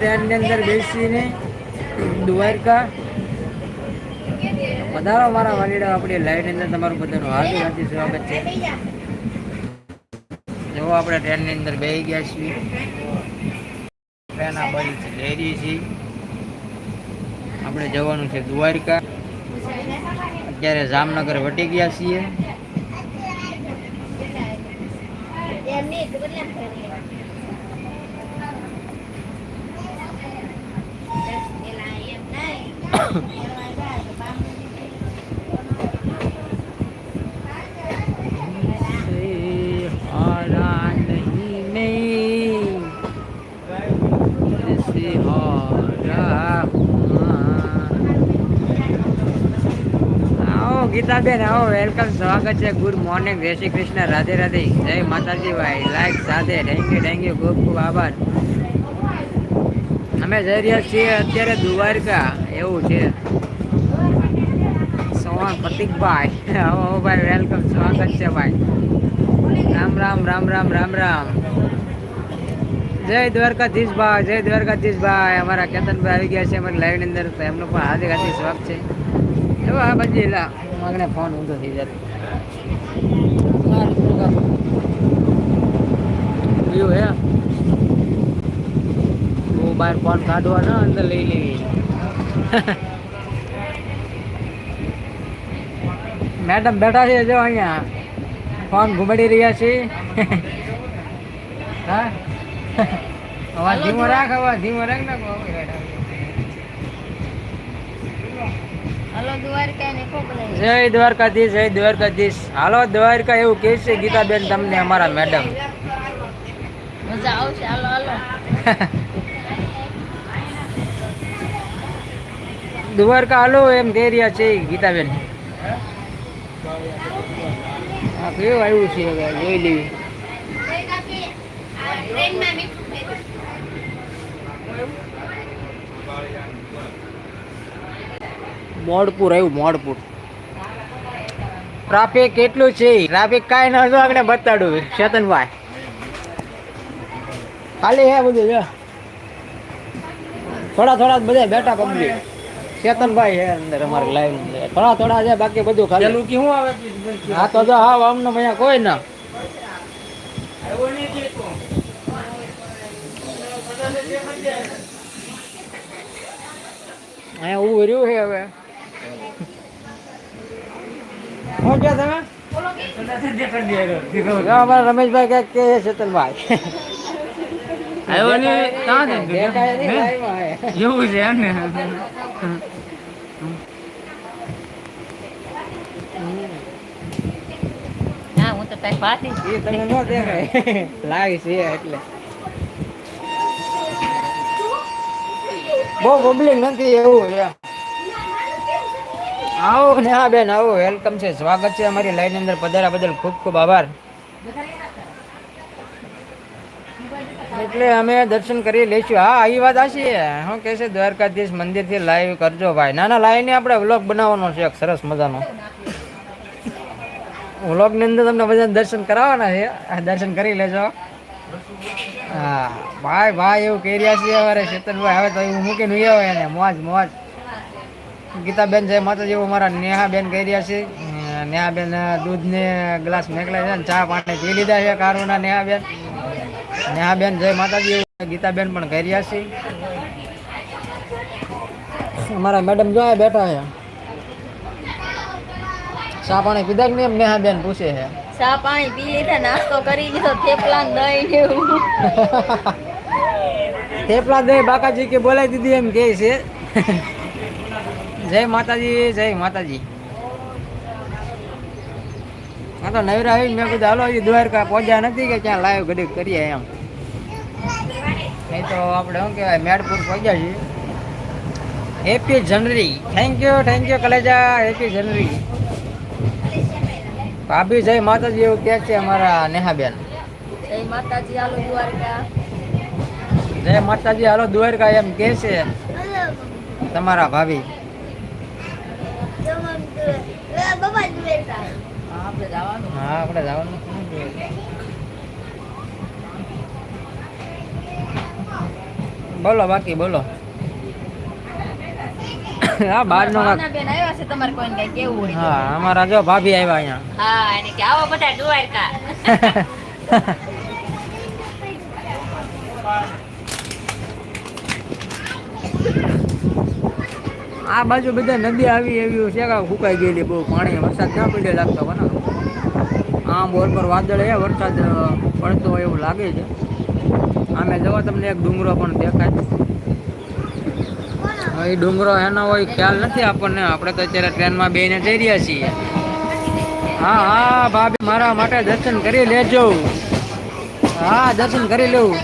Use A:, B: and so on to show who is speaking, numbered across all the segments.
A: ટ્રેનની અંદર બેસીને દ્વારકા. વધારો મારા વાલીડા, આપણી લાઈનની અંદર તમારું બધાનું હાર્દિક હાર્દિક સ્વાગત છે. જો આપણે ટ્રેનની અંદર બેસી ગયા છીએ. ટ્રેન આ બની જઈ રહી છીએ આપણે જવાનું છે દ્વારકા. અત્યારે જામનગર વટી ગયા છીએ. ગીતાબેન આવો વેલકમ સ્વાગત છે ગુડ મોર્નિંગ જય શ્રી કૃષ્ણ રાધે રાધે જય માતાજી ભાઈ લાઈક સાથે થેન્ક યુ થેન્ક યુ ખૂબ ખૂબ આભાર અમે જઈ રહ્યા છીએ અત્યારે દ્વારકા એવું છે. સોહન પ્રતિકભાઈ હો ભાઈ વેલકમ સ્વાગત છે ભાઈ. રામ રામ રામ રામ રામ રામ. જય દ્વારકાધીશ ભાઈ, જય દ્વારકાધીશ ભાઈ. અમારા કેતનભાઈ આવી ગયા છે અમારી લાઈવ અંદર, તો એમનું પણ હાર્દિક હાર્દિક સ્વાગત છે. એવો આ લા માગને ફોન ઊંધો થઈ હે? હું બહાર ફોન કાઢવાનો, અંદર લઈ લેવી. મેડમ બેઠા છે જો અહીંયા. ફોન ઘુમાડી રહ્યા છે. હા? અવાજ ધીમો રાખ અવાજ ધીમો રાખ ને જય દ્વારકાધીશ જય દ્વારકાધીશ. હાલો દ્વારકા એવું કહે છે ગીતાબેન તમને અમારા મેડમ.
B: મજા આવશે. હાલો હાલો.
A: દ્વારકા હાલો એમ કહી રહ્યા છે ગીતાબેન. હા કેવું આવ્યું છે હવે? જોઈ લેવી. મોડપુર આવ્યું, મોડપુર. ટ્રાફિક કેટલું છે? ટ્રાફિક કાંઈ ન હતું, આગળ બતાડું. ચેતનભાઈ ખાલી હે બધું થોડા થોડા બધા બેઠા પબ્લિક ચેતનભાઈ છે અંદર અમારે લાઈવ અંદર. થોડા થોડા છે બાકી બધું ખાલી.
C: કેવું આવે?
A: હા તો જો હા અમને અહીંયા કોઈ ના. અહીંયા ઉભું રહ્યું છે હવે. શું કે? તમે અમારા રમેશભાઈ ક્યાંક કે ચેતનભાઈ
C: આવ્યો ને ક્યાં છે?
A: દેખાય નહીં
C: હે?
A: લાઈવમાં હે.
C: એવું છે એમ ને.
B: હું તો તારી પાતી
A: એ તમને ન દેખાય. લાગે છે એટલે. બહુ પબ્લિક નથી એવું છે. આવો ને હા બેન આવો. વેલકમ છે. સ્વાગત છે અમારી લાઈન અંદર. પધારા બદલ ખૂબ ખૂબ આભાર. એટલે અમે દર્શન કરી લઈશું હા એ વાત હશે શું કહે છે, દ્વારકાધીશ મંદિરથી લાઈવ કરજો ભાઈ. ના ના લાઈને આપણે વ્લોગ બનાવવાનો છે એક સરસ મજાનો. વ્લોગની અંદર તમને બધા દર્શન કરાવવાના છે. દર્શન કરી લેજો. હા, ભાઈ ભાઈ, એવું કહી રહ્યા છીએ અમારે ચેતનભાઈ હવે તો એવું મૂકીને ઉઈ આવે એને. મોજ મોજ. ગીતાબેન જય માતાજી એવું મારા નેહાબેન કહી રહ્યા છે. નેહાબેન, દૂધને ગ્લાસ મેકલા છે ચા, પાણી પી લીધા છે, કારુના નેહાબેન. નેહાબેન જય માતાજી ગીતાબેન પણ કહી છે અમારા મેડમ જો બેઠા છે. ચા પાણી પીધા કે નહીં એમ નેહાબેન પૂછે છે.
B: ચા પાણી પી લીધા નાસ્તો કરી લીધો થેપલા દહીં એવું.
A: થેપલા દહીં બાકાજી કે બોલાવી દીધી એમ કહે છે. જય માતાજી જય માતાજી. હા તો નવરા આવીને મેં કીધું હાલો હજી દ્વારકા પહોંચ્યા નથી કે ક્યાં લાઈવ ઘડીક કરીએ એમ. નહીં તો આપણે શું કહેવાય મેડપુર પહોંચ્યા છીએ. હેપી જનરી થેન્ક યુ થેન્ક યુ કલેજા. હેપી જનરી ભાભી જય માતાજી એવું કહે છે અમારા નેહાબેન.
B: જય માતાજી હાલો દ્વારકા.
A: જય માતાજી હાલો દ્વારકા એમ કહે છે તમારા ભાભી.
B: હા આપણે જવાનું
A: બોલો બાકી બોલો. હા બહારનો કાંક-
B: ભાવનાબેન આવ્યા છે તમારે કોઈને કઈ કેવું હોય
A: હા અમારા જો ભાભી આવ્યા અહીંયા.
B: હા એને કે આવો બધા દ્વારકા.
A: આ બાજુ બધા નદી આવી એવી છે કે ફૂંકાઈ ગયેલી બહુ પાણી વરસાદ ના પડે લાગતો બને આમ બોર પર વાદળ એ વરસાદ પડતો હોય એવું લાગે છે. આમે જવા તમને એક ડુંગરો પણ દેખાય. એ ડુંગરો એનો હોય ખ્યાલ નથી આપણને. આપણે તો અત્યારે ટ્રેનમાં બેને જઈ રહ્યા છીએ. હા હા, ભાભી, મારા માટે દર્શન કરી લેજો. હા, દર્શન કરી લેવું.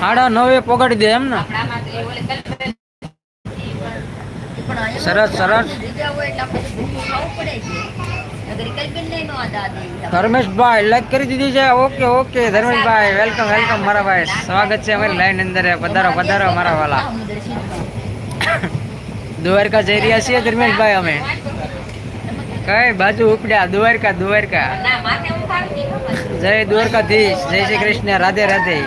A: સાડા નવે પોગાડી દે એમ ને. સરસ, સરસ. ધર્મેશભાઈ લાઈક કરી દીધી છે. Okay okay. Dharmeshbhai welcome welcome મારા ભાઈ. સ્વાગત છે અમારી લાઈન અંદર. પધારો પધારો મારા વાલા. દ્વારકા જઈ રહ્યા છીએ ધર્મેશભાઈ અમે. કઈ બાજુ ઉપડ્યા? દ્વારકા દ્વારકા. જય દ્વારકાધીશ. જય શ્રી કૃષ્ણ. રાધે રાધે.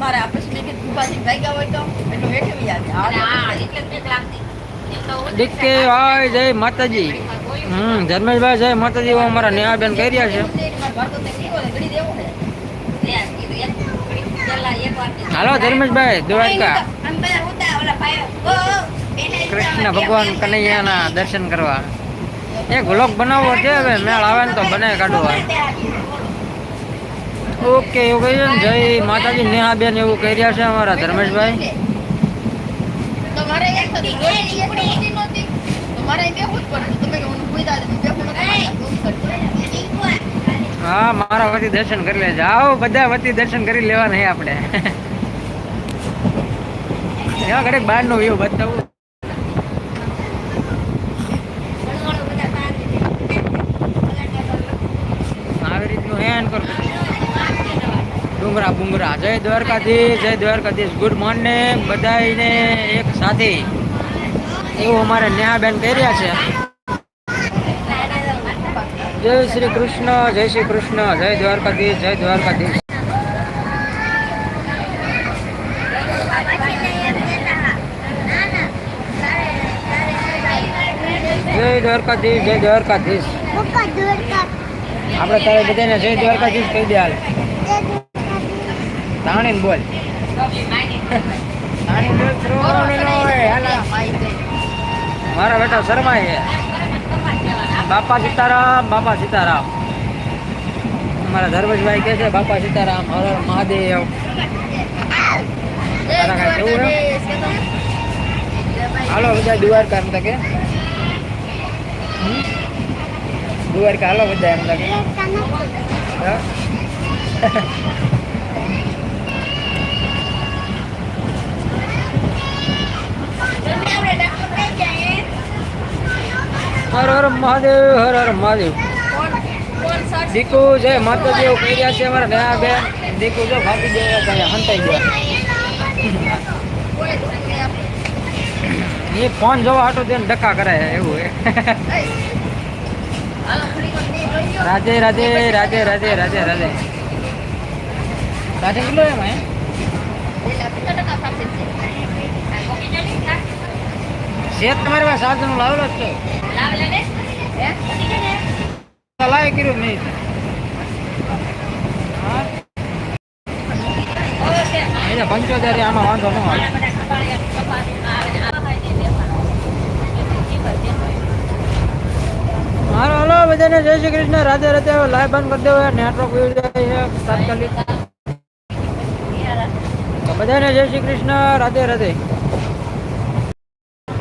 B: મારા આપણે સ્નેહિત ઉપાધિ ભાગ્યા હોય તો?
A: ડીકે ભાઈ જય માતાજી. હમ ધર્મેશભાઈ જય માતાજી હું અમારા નેહાબેન કહી રહ્યા છે. હાલો ધર્મેશભાઈ દ્વારકા. કૃષ્ણ ભગવાન કનૈયાના દર્શન કરવા. એક વ્લોગ બનાવવો છે હવે મેળ આવે ને તો બનાવી કાઢવા. ઓકે એવું કહી ને જય માતાજી નેહાબેન એવું કહી રહ્યા છે અમારા ધર્મેશભાઈ.
B: એક તો નહોતી. જ. તમે કે હું દાદા,
A: મારા વતી દર્શન કરી લેજો. આવો બધા વતી દર્શન કરી લેવાના નહીં આપણે. એવા ઘડીક બહારનો વ્યૂ બતાવું. આવી રીતનું હેન કર ડુંગરા બુંગરા. જય દ્વારકાધીશ જય દ્વારકાધીશ. ગુડ મોર્નિંગ બધાને એક સાથે. એવું અમારે નેહાબેન કહી રહ્યા છે. જય શ્રી કૃષ્ણ જય શ્રી કૃષ્ણ. જય દ્વારકાધીશ જય દ્વારકાધીશ. જય દ્વારકાધીશ જય દ્વારકાધીશ. આપણે તારે બધાને જય દ્વારકાધીશ કહી દે હાલ. તાણીને બોલ. મારા બેટા શર્માય છે બાપા સીતારામ બાપા સીતારામ. મારા ધર્મેશભાઈ કે છે બાપા સીતારામ હર હર મહાદેવ. હાલો બધા દ્વારકા એમ તકે? દ્વારકા હાલો બધા એમ તો હર હર મહાદેવ હર હર મહાદેવ દીકુ જય માતાજી એવું કહી રહ્યા છે અમારા નયા બેન દીકુ જો ભાગી જાય ત્યાં હંતાઈ ગયા એ ફોન જોવા હાટો તેને ડક્કા કરે છે એવું હે રાધે રાધે રાધે રાધે રાધે રાધે રાધે કેટલો એમ શેત તમારી પાસે સાધનો લાવેલો જ છે. લાવે કર્યું નહીં એટલે પંચોતેર આમાં વાંધો ન આવે. હાલો હાલો બધાને જય શ્રી કૃષ્ણ. રાધે રાધે. લાઈવ બંધ કરી દેવો. નેટવર્ક ઉડી જાય છે. તાત્કાલિક. બધાને જય શ્રી કૃષ્ણ. રાધે રાધે.